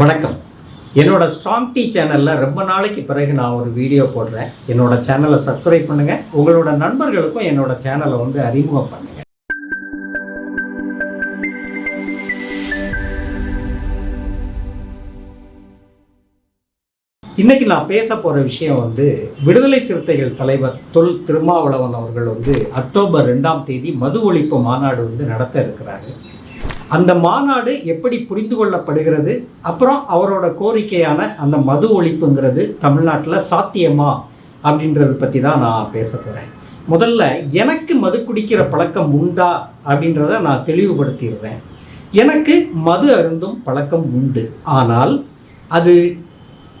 வணக்கம். என்னோட strong tea சேனலில் ரொம்ப நாளைக்கு பிறகு நான் ஒரு வீடியோ போடுறேன். என்னோட சேனலை சப்ஸ்கிரைப் பண்ணுங்க. உங்களோட நண்பர்களுக்கும் என்னோட சேனலை வந்து அறிமுகம் பண்ணுங்க. இன்னைக்கு நான் பேச போற விஷயம் வந்து விடுதலை சிறுத்தைகள் தலைவர் தொல் திருமாவளவன் அவர்கள் வந்து அக்டோபர் ரெண்டாம் தேதி மது ஒழிப்பு மாநாடு வந்து நடத்த இருக்கிறாரு. அந்த மாநாடு எப்படி புரிந்து கொள்ளப்படுகிறது? அப்புறம் அவரோட கோரிக்கையான அந்த மது ஒழிப்புங்கிறது தமிழ்நாட்டில் சாத்தியமா? அப்படின்றத பற்றி தான் நான் பேச போகிறேன் முதல்ல எனக்கு மது குடிக்கிற பழக்கம் உண்டா? அப்படின்றத நான் தெளிவுபடுத்திடுறேன். எனக்கு மது அருந்தும் பழக்கம் உண்டு. ஆனால் அது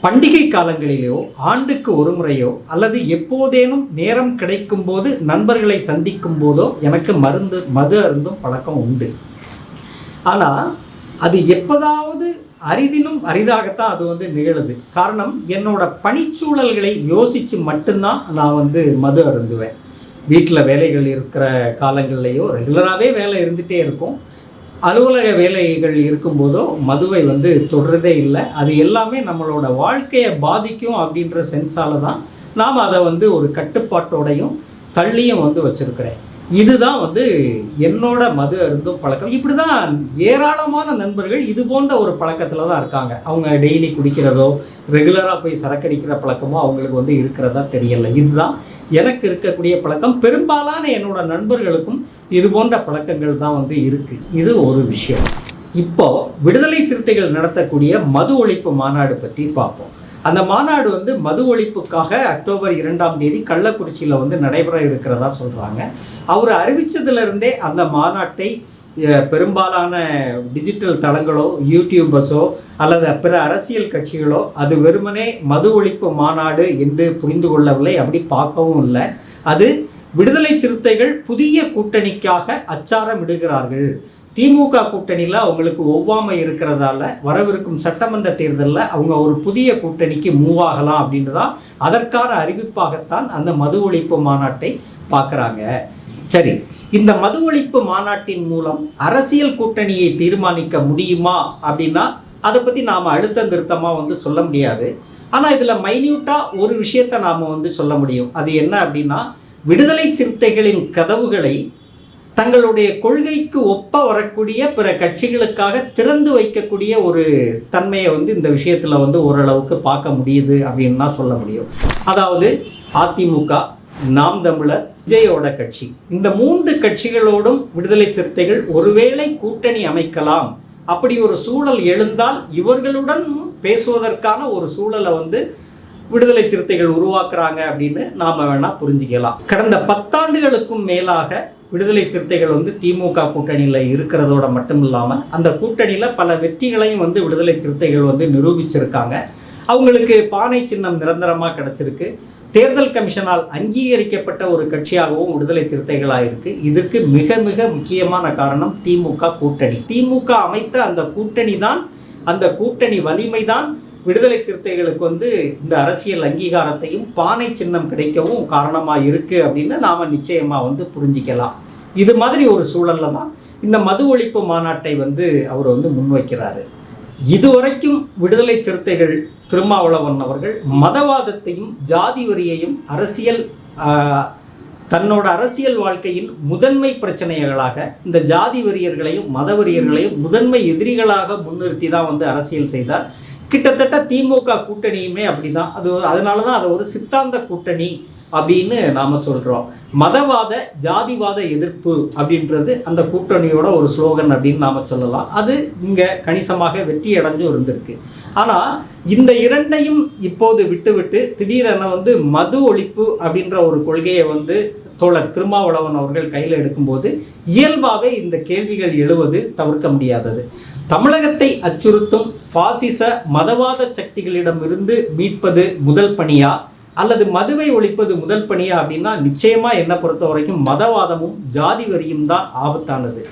பண்டிகை காலங்களிலோ ஆண்டுக்கு ஒரு முறையோ அல்லது எப்போதேனும் நேரம் கிடைக்கும் போது நண்பர்களை சந்திக்கும் போதோ எனக்கு மருந்து மது அருந்தும் பழக்கம் உண்டு. ஆனால் அது எப்போதாவது அரிதினும் அரிதாகத்தான் அது வந்து நிகழுது. காரணம் என்னோட பணிச்சூழல்களை யோசித்து மட்டும்தான் நான் வந்து மது அருந்துவேன். வீட்டில் வேலைகள் இருக்கிற காலங்கள்லேயோ ரெகுலராகவே வேலை இருந்துகிட்டே இருக்கும். அலுவலக வேலைகள் இருக்கும்போதோ மதுவை வந்து தொடர்றதே இல்லை. அது எல்லாமே நம்மளோட வாழ்க்கையை பாதிக்கும் அப்படின்ற சென்ஸால தான் நாம் அதை வந்து ஒரு கட்டுப்பாட்டோடையும் தள்ளியும் வந்து வச்சுருக்கிறேன். இதுதான் வந்து என்னோட மது அருந்தும் பழக்கம். இப்படி தான் ஏராளமான நண்பர்கள் இது போன்ற ஒரு பழக்கத்தில் தான் இருக்காங்க. அவங்க டெய்லி குடிக்கிறதோ ரெகுலராக போய் சரக்கடிக்கிற பழக்கமோ அவங்களுக்கு வந்து இருக்கிறதா தெரியல. இதுதான் எனக்கு இருக்கக்கூடிய பழக்கம். பெரும்பாலான என்னோட நண்பர்களுக்கும் இது போன்ற பழக்கங்கள் தான் வந்து இருக்கு. இது ஒரு விஷயம். இப்போ விடுதலை சிறுத்தைகள் நடத்தக்கூடிய மது ஒழிப்பு மாநாடு பற்றி பார்ப்போம். அந்த மாநாடு வந்து மது ஒழிப்புக்காக அக்டோபர் இரண்டாம் தேதி கள்ளக்குறிச்சியில் வந்து நடைபெற இருக்கிறதா சொல்கிறாங்க அவர் அறிவித்ததுலேருந்தே அந்த மாநாட்டை பெரும்பாலான டிஜிட்டல் தளங்களோ யூடியூபர்ஸோ அல்லது பிற அரசியல் கட்சிகளோ அது வெறுமனே மது ஒழிப்பு மாநாடு என்று புரிந்து கொள்ளவில்லை. அப்படி பார்க்கவும் இல்லை. அது விடுதலை சிறுத்தைகள் புதிய கூட்டணிக்காக அச்சாரம் இடுகிறார்கள் திமுக கூட்டணியில் அவங்களுக்கு ஒவ்வாமை இருக்கிறதால வரவிருக்கும் சட்டமன்ற தேர்தலில் அவங்க ஒரு புதிய கூட்டணிக்கு மூவ் ஆகலாம் அப்படின்னு தான் அதற்கான அறிவிப்பாகத்தான் அந்த மது ஒழிப்பு மாநாட்டை பார்க்குறாங்க. சரி இந்த மது ஒழிப்பு மாநாட்டின் மூலம் அரசியல் கூட்டணியை தீர்மானிக்க முடியுமா அப்படின்னா அதை பற்றி நாம் அழுத்தம் திருத்தமாக வந்து சொல்ல முடியாது. ஆனால் இதில் மைன்யூட்டாக ஒரு விஷயத்தை நாம் வந்து சொல்ல முடியும். அது என்ன அப்படின்னா விடுதலை சிறுத்தைகளின் கதவுகளை தங்களுடைய கொள்கைக்கு ஒப்ப வரக்கூடிய பிற கட்சிகளுக்காக திறந்து வைக்கக்கூடிய ஒரு தன்மையை வந்து இந்த விஷயத்தில் வந்து ஓரளவுக்கு பார்க்க முடியுது அப்படின்னு தான் சொல்ல முடியும். அதாவது அதிமுக நாம் தமிழர் விஜயோட கட்சி. இந்த மூன்று கட்சிகளோடும் விடுதலை சிறுத்தைகள் ஒருவேளை கூட்டணி அமைக்கலாம். அப்படி ஒரு சூழல் எழுந்தால் இவர்களுடன் பேசுவதற்கான ஒரு சூழலை வந்து விடுதலை சிறுத்தைகள் உருவாக்குறாங்க அப்படின்னு நாம் வேணால் புரிஞ்சுக்கலாம். கடந்த பத்தாண்டுகளுக்கும் மேலாக விடுதலை சிறுத்தைகள் வந்து திமுக கூட்டணியில் இருக்கிறதோட மட்டும் இல்லாமல் அந்த கூட்டணியில் பல வெற்றிகளையும் வந்து விடுதலை சிறுத்தைகள் வந்து நிரூபிச்சிருக்காங்க. அவங்களுக்கு பானை சின்னம் நிரந்தரமாக கிடச்சிருக்கு. தேர்தல் கமிஷனால் அங்கீகரிக்கப்பட்ட ஒரு கட்சியாகவும் விடுதலை சிறுத்தைகளாக இருக்கு இதுக்கு மிக மிக முக்கியமான காரணம் திமுக கூட்டணி. திமுக அமைத்த அந்த கூட்டணி தான் அந்த கூட்டணி வலிமை தான் விடுதலை சிறுத்தைகளுக்கு வந்து இந்த அரசியல் அங்கீகாரத்தையும் பானை சின்னம் கிடைக்கவும் காரணமாக இருக்குது அப்படின்னு நாம் நிச்சயமாக வந்து புரிஞ்சிக்கலாம். இது மாதிரி ஒரு சூழல்ல தான் இந்த மது ஒழிப்பு மாநாட்டை வந்து அவர் வந்து முன்வைக்கிறாரு. இதுவரைக்கும் விடுதலை சிறுத்தைகள் திருமாவளவன் அவர்கள் மதவாதத்தையும் ஜாதி வரியையும் அரசியல் தன்னோட அரசியல் வாழ்க்கையின் முதன்மை பிரச்சனைகளாக இந்த ஜாதி வெறியர்களையும் மதவெறியர்களையும் முதன்மை எதிரிகளாக முன்னிறுத்தி தான் வந்து அரசியல் செய்தார். கிட்டத்தட்ட திமுக கூட்டணியுமே அப்படிதான். அது அதனால தான் அதை ஒரு சித்தாந்த கூட்டணி அப்படின்னு நாம சொல்றோம். மதவாத ஜாதிவாத எதிர்ப்பு அப்படின்றது அந்த கூட்டணியோட ஒரு ஸ்லோகன் அப்படின்னு நாம சொல்லலாம். அது இங்க கணிசமாக வெற்றி அடைஞ்சும் இருந்திருக்கு. ஆனா இந்த இரண்டையும் இப்போது விட்டுவிட்டு திடீரென வந்து மது ஒழிப்பு அப்படின்ற ஒரு கொள்கையை வந்து தோழர் திருமாவளவன் அவர்கள் கையில் எடுக்கும்போது இயல்பாகவே இந்த கேள்விகள் எழுவது தவிர்க்க முடியாதது. தமிழகத்தை அச்சுறுத்தும் பாசிச மதவாத சக்திகளிடமிருந்து மீட்பது முதல் பணியா? அல்லது மதுவை ஒழிப்பது முதல் பணியா அப்படின்னா நிச்சயமா என்னை பொறுத்த வரைக்கும் மதவாதமும் ஜாதி வரியும் தான் ஆபத்தானது.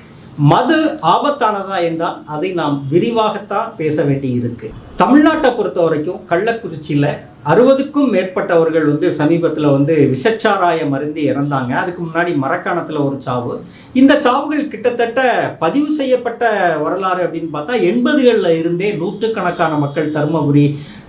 மது ஆபத்தானதா என்றால் அதை நாம் விரிவாகத்தான் பேச வேண்டி இருக்கு தமிழ்நாட்டை பொறுத்த வரைக்கும் கள்ளக்குறிச்சியில் அறுபதுக்கும் மேற்பட்டவர்கள் வந்து சமீபத்தில் வந்து விஷச்சாராயம் மருந்து இறந்தாங்க. அதுக்கு முன்னாடி மரக்காணத்தில் ஒரு சாவு. இந்த சாவுகள் கிட்டத்தட்ட பதிவு செய்யப்பட்ட வரலாறு அப்படின்னு பார்த்தா எண்பதுகளில் இருந்தே நூற்றுக்கணக்கான மக்கள் தருமபுரி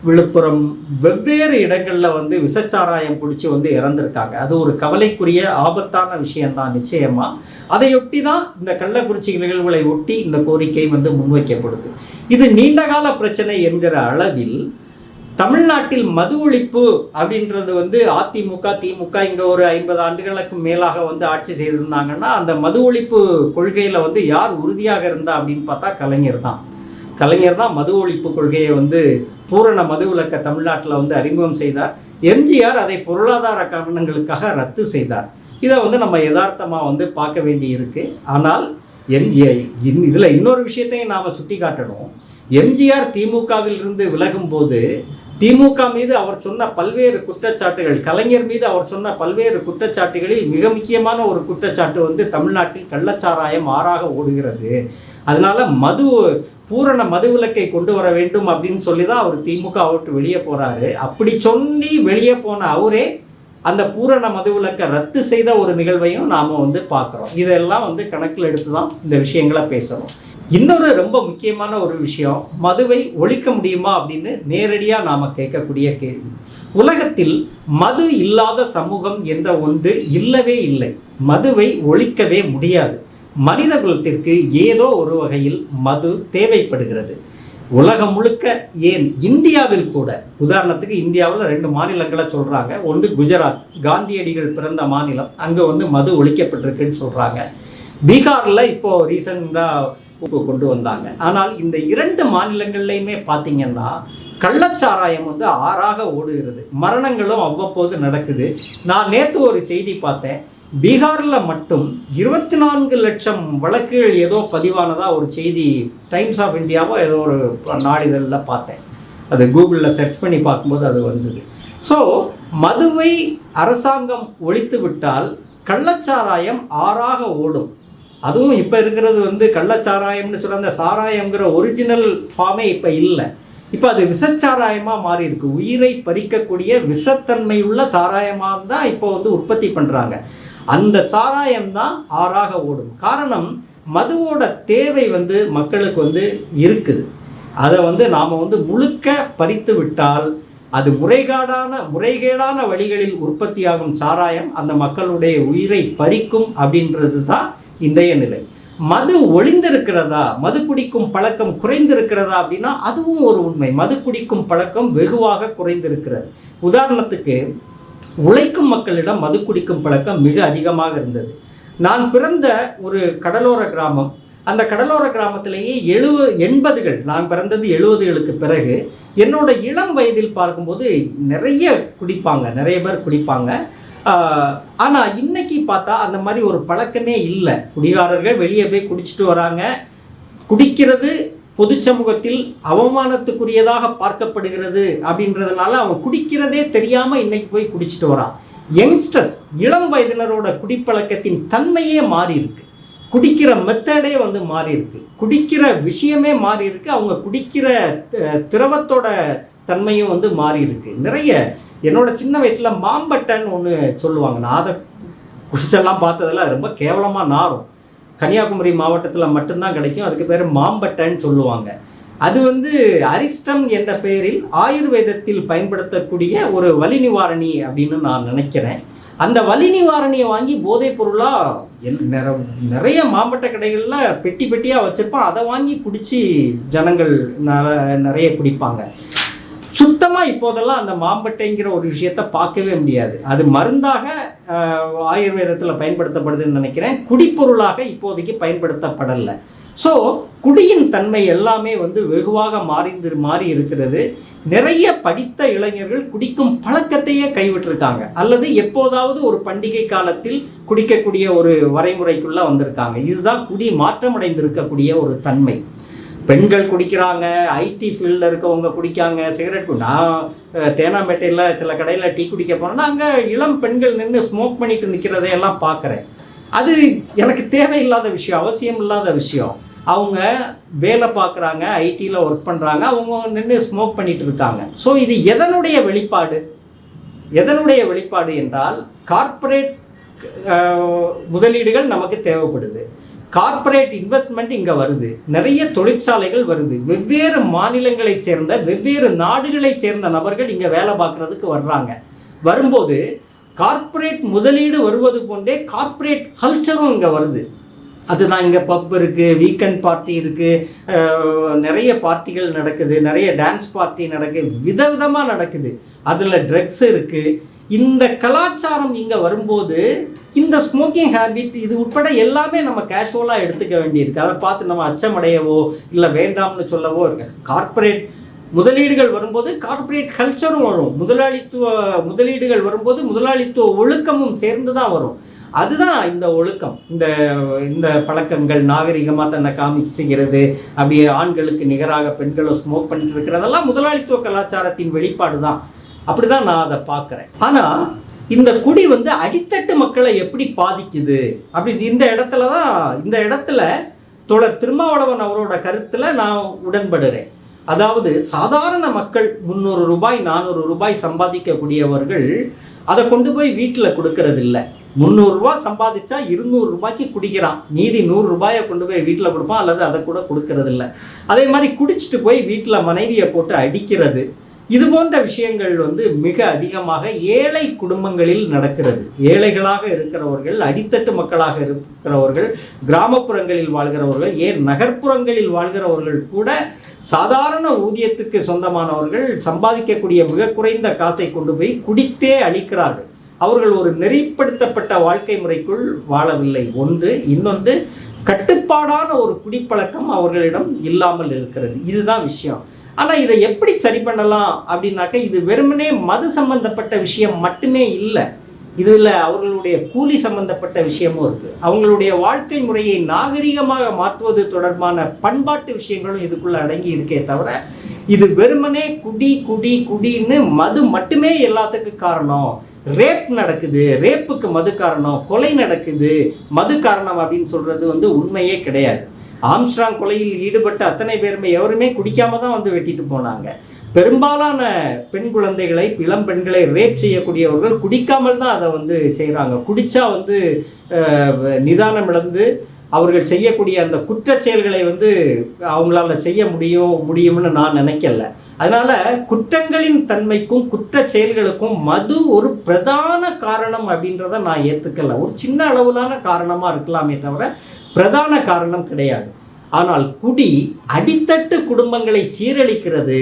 விழுப்புரம் வெவ்வேறு இடங்களில் வந்து விஷச்சாராயம் குடிச்சு வந்து இறந்துருக்காங்க. அது ஒரு கவலைக்குரிய ஆபத்தான விஷயம்தான் நிச்சயமாக அதையொட்டி தான் இந்த கள்ளக்குறிச்சி நிகழ்வுகளை ஒட்டி இந்த கோரிக்கை வந்து முன்வைக்கப்படுது. இது நீண்டகால பிரச்சனை என்கிற அளவில் தமிழ்நாட்டில் மது ஒழிப்பு அப்படின்றது வந்து அதிமுக திமுக இங்கே ஒரு ஐம்பது ஆண்டுகளுக்கு மேலாக வந்து ஆட்சி செய்திருந்தாங்கன்னா அந்த மது ஒழிப்பு கொள்கையில் வந்து யார் உறுதியாக இருந்தா அப்படின்னு பார்த்தா கலைஞர் தான். கலைஞர் தான் மது ஒழிப்பு கொள்கையை வந்து பூரண மது விலக்க தமிழ்நாட்டில் வந்து அறிமுகம் செய்தார். எம்ஜிஆர் அதை பொருளாதார காரணங்களுக்காக ரத்து செய்தார். இதை வந்து நம்ம யதார்த்தமாக வந்து பார்க்க வேண்டி இருக்குது ஆனால் எம்ஜிஐ இதில் இன்னொரு விஷயத்தையும் நாம் சுட்டி காட்டணும் எம்ஜிஆர் திமுகவில் இருந்து விலகும் போது திமுக மீது அவர் சொன்ன பல்வேறு குற்றச்சாட்டுகள் கலைஞர் மீது அவர் சொன்ன பல்வேறு குற்றச்சாட்டுகளில் மிக முக்கியமான ஒரு குற்றச்சாட்டு வந்து தமிழ்நாட்டில் கள்ளச்சாராயம் ஆறாக ஓடுகிறது. அதனால மது பூரண மதுவிலக்கை கொண்டு வர வேண்டும் அப்படின்னு சொல்லி தான் அவர் திமுக விட்டு வெளியே போறாரு. அப்படி சொல்லி வெளியே போன அவரே அந்த பூரண மதுவிலக்கை ரத்து செய்த ஒரு நிகழ்வையும் நாம வந்து பார்க்குறோம். இதெல்லாம் வந்து கணக்கில் எடுத்து தான் இந்த விஷயங்களை பேசுகிறோம் இன்னொரு ரொம்ப முக்கியமான ஒரு விஷயம் மதுவை ஒழிக்க முடியுமா அப்படின்னு நேரடியாக நாம் கேட்கக்கூடிய கேள்வி. உலகத்தில் மது இல்லாத சமூகம் என்ற ஒன்று இல்லவே இல்லை. மதுவை ஒழிக்கவே முடியாது. மனித குலத்திற்கு ஏதோ ஒரு வகையில் மது தேவைப்படுகிறது. உலகம் முழுக்க ஏன்? இந்தியாவில் கூட. உதாரணத்துக்கு இந்தியாவில் ரெண்டு மாநிலங்களை சொல்கிறாங்க ஒன்று குஜராத் காந்தியடிகள் பிறந்த மாநிலம். அங்கே வந்து மது ஒழிக்கப்பட்டிருக்குன்னு சொல்கிறாங்க பீகாரில் இப்போது ரீசெண்டாக கொண்டு வந்தாங்க. ஆனால் இந்த இரண்டு மாநிலங்கள்லையுமே பார்த்தீங்கன்னா கள்ளச்சாராயம் வந்து ஆறாக ஓடுகிறது. மரணங்களும் அவ்வப்போது நடக்குது. நான் நேற்று ஒரு செய்தி பார்த்தேன். பீகாரில் மட்டும் இருபத்தி நான்கு லட்சம் வழக்குகள் ஏதோ பதிவானதாக ஒரு செய்தி டைம்ஸ் ஆஃப் இந்தியாவோ ஏதோ ஒரு நாளிதழில் பார்த்தேன். அது கூகுளில் சர்ச் பண்ணி பார்க்கும்போது அது வந்தது. ஸோ மதுவை அரசாங்கம் ஒழித்து விட்டால் கள்ளச்சாராயம் ஆறாக ஓடும். அதுவும் இப்போ இருக்கிறது வந்து கள்ளச்சாராயம்னு சொல்ல அந்த சாராயங்கிற ஒரிஜினல் ஃபார்மே இப்போ இல்லை. இப்போ அது விஷச்சாராயமாக மாறி இருக்கு. உயிரை பறிக்கக்கூடிய விஷத்தன்மை உள்ள சாராயமாக தான் இப்போ வந்து உற்பத்தி பண்ணுறாங்க அந்த சாராயம் தான் ஆறாக ஓடும். காரணம் மதுவோட தேவை வந்து மக்களுக்கு வந்து இருக்குது. அதை வந்து நாம் வந்து முழுக்க பறித்து விட்டால் அது முறைகேடான முறைகேடான வழிகளில் உற்பத்தியாகும் சாராயம் அந்த மக்களுடைய உயிரை பறிக்கும் அப்படின்றது தான் இன்றைய நிலை மது ஒளிந்திருக்கிறதா மது குடிக்கும் பழக்கம் குறைந்திருக்கிறதா அப்படின்னா அதுவும் ஒரு உண்மை. மது குடிக்கும் பழக்கம் வெகுவாக குறைந்திருக்கிறது. உதாரணத்துக்கு உழைக்கும் மக்களிடம் மது குடிக்கும் பழக்கம் மிக அதிகமாக இருந்தது. நான் பிறந்த ஒரு கடலோர கிராமம். அந்த கடலோர கிராமத்திலேயே எழுவ எண்பதுகள் நான் பிறந்தது எழுபதுகளுக்கு பிறகு என்னோட இளம் வயதில் பார்க்கும்போது நிறைய குடிப்பாங்க. நிறைய பேர் குடிப்பாங்க. ஆனால் இன்னைக்கு பார்த்தா அந்த மாதிரி ஒரு பழக்கமே இல்லை. குடிகாரர்கள் வெளியே போய் குடிச்சிட்டு வராங்க. குடிக்கிறது பொது சமூகத்தில் அவமானத்துக்குரியதாக பார்க்கப்படுகிறது அப்படின்றதுனால அவன் குடிக்கிறதே தெரியாமல் இன்னைக்கு போய் குடிச்சிட்டு வரான் யங்ஸ்டர்ஸ் இளம் வயதினரோட குடிப்பழக்கத்தின் தன்மையே மாறி இருக்கு. குடிக்கிற மெத்தடே வந்து மாறி இருக்கு. குடிக்கிற விஷயமே மாறி இருக்கு. அவங்க குடிக்கிற திரவத்தோட தன்மையும் வந்து மாறி இருக்கு. நிறைய என்னோட சின்ன வயசுல மாம்பட்டன்னு ஒன்று சொல்லுவாங்க. நான் அதை குடிச்செல்லாம் பார்த்ததுல ரொம்ப கேவலமாக நாரும். கன்னியாகுமரி மாவட்டத்தில் மட்டும்தான் கிடைக்கும். அதுக்கு பேர் மாம்பட்டன்னு சொல்லுவாங்க. அது வந்து அரிஸ்டம் என்ற பெயரில் ஆயுர்வேதத்தில் பயன்படுத்தக்கூடிய ஒரு வலி நிவாரணி அப்படின்னு நான் நினைக்கிறேன். அந்த வலி நிவாரணியை வாங்கி போதைப் பொருளாக நிறைய மாம்பட்ட கடைகளில் பெட்டி பெட்டியாக வச்சுருப்பான். அதை வாங்கி குடித்து ஜனங்கள் நிறைய குடிப்பாங்க. சுத்தமாக இப்போதெல்லாம் அந்த மாம்பட்டைங்கிற ஒரு விஷயத்த பார்க்கவே முடியாது. அது மருந்தாக ஆயுர்வேதத்தில் பயன்படுத்தப்படுதுன்னு நினைக்கிறேன். குடிப்பொருளாக இப்போதைக்கு பயன்படுத்தப்படலை. ஸோ குடியின் தன்மை எல்லாமே வந்து வெகுவாக மாறி மாறி இருக்கிறது. நிறைய படித்த இளைஞர்கள் குடிக்கும் பழக்கத்தையே கைவிட்டிருக்காங்க. அல்லது எப்போதாவது ஒரு பண்டிகை காலத்தில் குடிக்கக்கூடிய ஒரு வரைமுறைக்குள்ளே வந்திருக்காங்க. இதுதான் குடி மாற்றமடைந்திருக்கக்கூடிய ஒரு தன்மை. பெண்கள் குடிக்கிறாங்க ஐடி ஃபீல்டில் இருக்கவங்க குடிக்காங்க சிகரெட் நான் தேனாம்பேட்டையில் சில கடையில் டீ குடிக்க போனேன்னா அங்கே இளம் பெண்கள் நின்று ஸ்மோக் பண்ணிட்டு நிற்கிறதையெல்லாம் பார்க்குறேன். அது எனக்கு தேவையில்லாத விஷயம் அவசியம் இல்லாத விஷயம். அவங்க வேலை பார்க்குறாங்க ஐடியில் ஒர்க் பண்ணுறாங்க அவங்க நின்று ஸ்மோக் பண்ணிட்டு இருக்காங்க. ஸோ இது எதனுடைய வெளிப்பாடு? எதனுடைய வெளிப்பாடு என்றால் கார்ப்பரேட் முதலீடுகள் நமக்கு தேவைப்படுது. கார்ப்பரேட் இன்வெஸ்ட்மெண்ட் இங்கே வருது. நிறைய தொழிற்சாலைகள் வருது. வெவ்வேறு மாநிலங்களைச் சேர்ந்த வெவ்வேறு நாடுகளைச் சேர்ந்த நபர்கள் இங்கே வேலை பார்க்குறதுக்கு வர்றாங்க. வரும்போது கார்ப்பரேட் முதலீடு வருவது போன்றே கார்ப்பரேட் கல்ச்சரும் இங்கே வருது. அதுதான் இங்கே பப் இருக்குது வீக்கெண்ட் பார்ட்டி இருக்குது நிறைய பார்ட்டிகள் நடக்குது. நிறைய டான்ஸ் பார்ட்டி நடக்குது விதவிதமாக நடக்குது. அதில் ட்ரக்ஸ் இருக்குது இந்த கலாச்சாரம் இங்கே வரும்போது இந்த ஸ்மோக்கிங் ஹேபிட் இது உட்பட எல்லாமே நம்ம கேஷுவலாக எடுத்துக்க வேண்டியிருக்கு. அதை பார்த்து நம்ம அச்சமடையவோ இல்லை வேண்டாம்னு சொல்லவோ இருக்கு. கார்ப்பரேட் முதலீடுகள் வரும்போது கார்ப்பரேட் கல்ச்சரும் வரும். முதலாளித்துவ முதலீடுகள் வரும்போது முதலாளித்துவ ஒழுக்கமும் சேர்ந்து தான் வரும். அதுதான் இந்த ஒழுக்கம். இந்த இந்த பழக்கங்கள் நாகரிகமாக தன்னை காமிச்சுக்கிறது அப்படியே ஆண்களுக்கு நிகராக பெண்களும் ஸ்மோக் பண்ணிட்டு இருக்கிறதெல்லாம் முதலாளித்துவ கலாச்சாரத்தின் வெளிப்பாடு தான் அப்படிதான் நான் அதை பார்க்குறேன். ஆனால் இந்த குடி வந்து அடித்தட்டு மக்களை எப்படி பாதிக்குது? அப்படி இந்த இடத்துல தான் இந்த இடத்துல தொடர் திருமாவளவன் அவரோட கருத்தில் நான் உடன்படுறேன். அதாவது சாதாரண மக்கள் முந்நூறு ரூபாய் நானூறு ரூபாய் சம்பாதிக்கக்கூடியவர்கள் அதை கொண்டு போய் வீட்டில் கொடுக்கறதில்ல. முந்நூறுரூவா சம்பாதிச்சா இருநூறு ரூபாய்க்கு குடிக்கிறான். மீதி நூறு ரூபாயை கொண்டு போய் வீட்டில் கொடுப்பான் அல்லது அதை கூட கொடுக்கறதில்ல. அதே மாதிரி குடிச்சிட்டு போய் வீட்டில் மனைவியை போட்டு அடிக்கிறது. இது போன்ற விஷயங்கள் வந்து மிக அதிகமாக ஏழை குடும்பங்களில் நடக்கிறது. ஏழைகளாக இருக்கிறவர்கள் அடித்தட்டு மக்களாக இருக்கிறவர்கள் கிராமப்புறங்களில் வாழ்கிறவர்கள் ஏன் நகர்ப்புறங்களில் வாழ்கிறவர்கள் கூட சாதாரண ஊதியத்துக்கு சொந்தமானவர்கள் சம்பாதிக்கக்கூடிய மிக குறைந்த காசை கொண்டு போய் குடித்தே அளிக்கிறார்கள் அவர்கள் ஒரு நெறிப்படுத்தப்பட்ட வாழ்க்கை முறைக்குள் வாழவில்லை. ஒன்று இன்னொன்று கட்டுப்பாடான ஒரு குடிப்பழக்கம் அவர்களிடம் இல்லாமல் இருக்கிறது. இதுதான் விஷயம். ஆனால் இதை எப்படி சரி பண்ணலாம் அப்படின்னாக்க இது வெறுமனே மது சம்பந்தப்பட்ட விஷயம் மட்டுமே இல்லை. இதில் அவர்களுடைய கூலி சம்பந்தப்பட்ட விஷயமும் இருக்குது அவங்களுடைய வாழ்க்கை முறையை நாகரிகமாக மாற்றுவது தொடர்பான பண்பாட்டு விஷயங்களும் இதுக்குள்ளே அடங்கி இருக்கே தவிர இது வெறுமனே குடி குடி குடின்னு மது மட்டுமே எல்லாத்துக்கும் காரணம். ரேப் நடக்குது ரேப்புக்கு மது காரணம் கொலை நடக்குது மது காரணம் அப்படின்னு சொல்கிறது வந்து உண்மையே கிடையாது. ஆம்ஸ்ட்ராங் கொலையில் ஈடுபட்ட அத்தனை பேருமே எவருமே குடிக்காம தான் வந்து வெட்டிட்டு போனாங்க. பெரும்பாலான பெண் குழந்தைகளை இளம் பெண்களை ரேப் செய்யக்கூடியவர்கள் குடிக்காமல் தான் அதை வந்து செய்கிறாங்க குடித்தா வந்து நிதானம் இழந்து அவர்கள் செய்யக்கூடிய அந்த குற்ற செயல்களை வந்து அவங்களால செய்ய முடியும் முடியும்னு நான் நினைக்கல. அதனால குற்றங்களின் தன்மைக்கும் குற்ற செயல்களுக்கும் மது ஒரு பிரதான காரணம் அப்படின்றத நான் ஏற்றுக்கல ஒரு சின்ன அளவிலான காரணமாக இருக்கலாமே தவிர பிரதான காரணம் கிடையாது. ஆனால் குடி அடித்தட்டு குடும்பங்களை சீரழிக்கிறது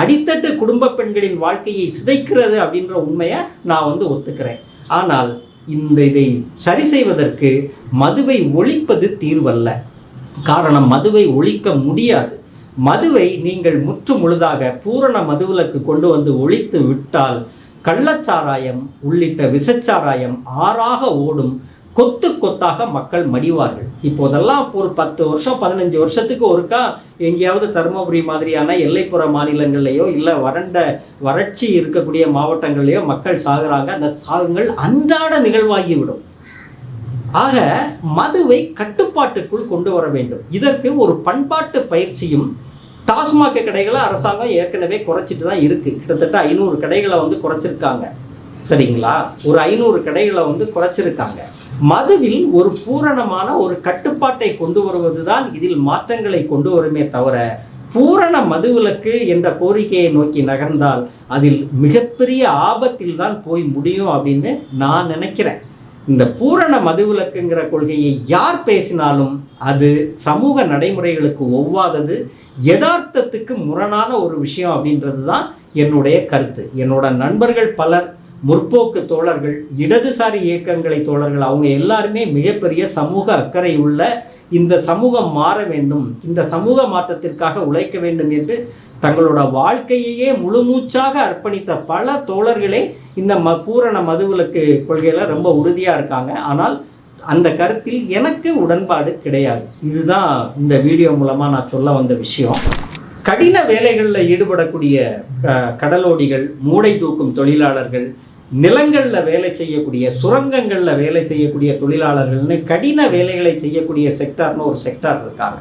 அடித்தட்டு குடும்ப பெண்களின் வாழ்க்கையை சிதைக்கிறது அப்படின்ற உண்மையை நான் வந்து ஒத்துக்கிறேன். ஆனால் இந்த இதை சரி செய்வதற்கு மதுவை ஒழிப்பது தீர்வல்ல. காரணம் மதுவை ஒழிக்க முடியாது. மதுவை நீங்கள் முற்று முழுதாக பூரண மதுவிலக்கு கொண்டு வந்து ஒழித்து விட்டால் கள்ளச்சாராயம் உள்ளிட்ட விசச்சாராயம் ஆறாக ஓடும். கொத்து கொத்தாக மக்கள் மடிவார்கள். இப்போதெல்லாம் ஒரு பத்து வருஷம் பதினஞ்சு வருஷத்துக்கு ஒருக்கா எங்கேயாவது தருமபுரி மாதிரியான எல்லைப்புற மாநிலங்கள்லையோ இல்லை வறண்ட வறட்சி இருக்கக்கூடிய மாவட்டங்கள்லையோ மக்கள் சாகுறாங்க. அந்த சாகுங்கள் அன்றாட நிகழ்வாகிவிடும். ஆக மதுவை கட்டுப்பாட்டுக்குள் கொண்டு வர வேண்டும். இதற்கு ஒரு பண்பாட்டு பயிற்சியும் டாஸ்மாக் கடைகளை அரசாங்கம் ஏற்கனவே குறைச்சிட்டு தான் இருக்குது கிட்டத்தட்ட ஐநூறு கடைகளை வந்து குறைச்சிருக்காங்க. சரிங்களா? ஒரு ஐநூறு கடைகளை வந்து குறைச்சிருக்காங்க. மதுவில் ஒரு பூரணமான ஒரு கட்டுப்பாட்டை கொண்டு வருவதுதான் இதில் மாற்றங்களை கொண்டு வருமே தவிர பூரண மதுவிலக்கு என்ற கோரிக்கையை நோக்கி நகர்ந்தால் அதில் மிகப்பெரிய ஆபத்தில் தான் போய் முடியும் அப்படின்னு நான் நினைக்கிறேன். இந்த பூரண மதுவிலக்குங்கிற கொள்கையை யார் பேசினாலும் அது சமூக நடைமுறைகளுக்கு ஒவ்வாதது யதார்த்தத்துக்கு முரணான ஒரு விஷயம் அப்படின்றது தான் என்னுடைய கருத்து. என்னோட நண்பர்கள் பலர் முற்போக்கு தோழர்கள் இடதுசாரி இயக்கங்களை தோழர்கள் அவங்க எல்லாருமே மிகப்பெரிய சமூக அக்கறை உள்ள இந்த சமூகம் மாற வேண்டும் இந்த சமூக மாற்றத்திற்காக உழைக்க வேண்டும் என்று தங்களோட வாழ்க்கையையே முழுமூச்சாக அர்ப்பணித்த பல தோழர்களே இந்த ம பூரண மதுவிலக்கு கொள்கையில் ரொம்ப உறுதியாக இருக்காங்க. ஆனால் அந்த கருத்தில் எனக்கு உடன்பாடு கிடையாது. இதுதான் இந்த வீடியோ மூலமாக நான் சொல்ல வந்த விஷயம். கடின வேலைகளில் ஈடுபடக்கூடிய கடலோடிகள் மூடை தூக்கும் தொழிலாளர்கள் நிலங்களில் வேலை செய்யக்கூடிய சுரங்கங்களில் வேலை செய்யக்கூடிய தொழிலாளர்கள்னு கடின வேலைகளை செய்யக்கூடிய செக்டார்னு ஒரு செக்டார் இருக்காங்க.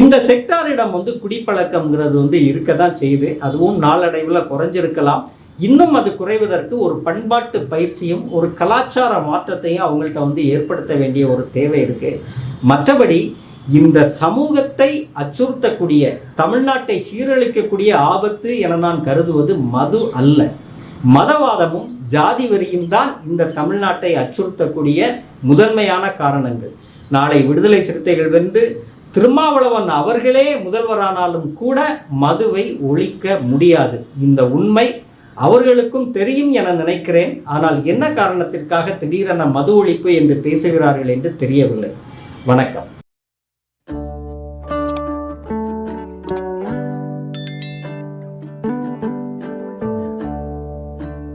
இந்த செக்டாரிடம் வந்து குடிப்பழக்கம்ங்கிறது வந்து இருக்க தான் செய்யுது. அதுவும் நாளடைவில் குறைஞ்சிருக்கலாம். இன்னும் அது குறைவதற்கு ஒரு பண்பாட்டு பயிற்சியும் ஒரு கலாச்சார மாற்றத்தையும் அவங்கள்ட்ட வந்து ஏற்படுத்த வேண்டிய ஒரு தேவை இருக்கு. மற்றபடி இந்த சமூகத்தை அச்சுறுத்தக்கூடிய தமிழ்நாட்டை சீரழிக்கக்கூடிய ஆபத்து என நான் கருதுவது மது அல்ல. மதவாதமும் ஜாதி வரியும் தான் இந்த தமிழ்நாட்டை அச்சுறுத்தக்கூடிய முதன்மையான காரணங்கள். நாளை விடுதலை சிறுத்தைகள் வென்று திருமாவளவன் அவர்களே முதல்வரானாலும் கூட மதுவை ஒழிக்க முடியாது. இந்த உண்மை அவர்களுக்கும் தெரியும் என நினைக்கிறேன். ஆனால் என்ன காரணத்திற்காக திடீரென மது ஒழிப்பு என்று பேசுகிறார்கள் என்று தெரியவில்லை. வணக்கம்.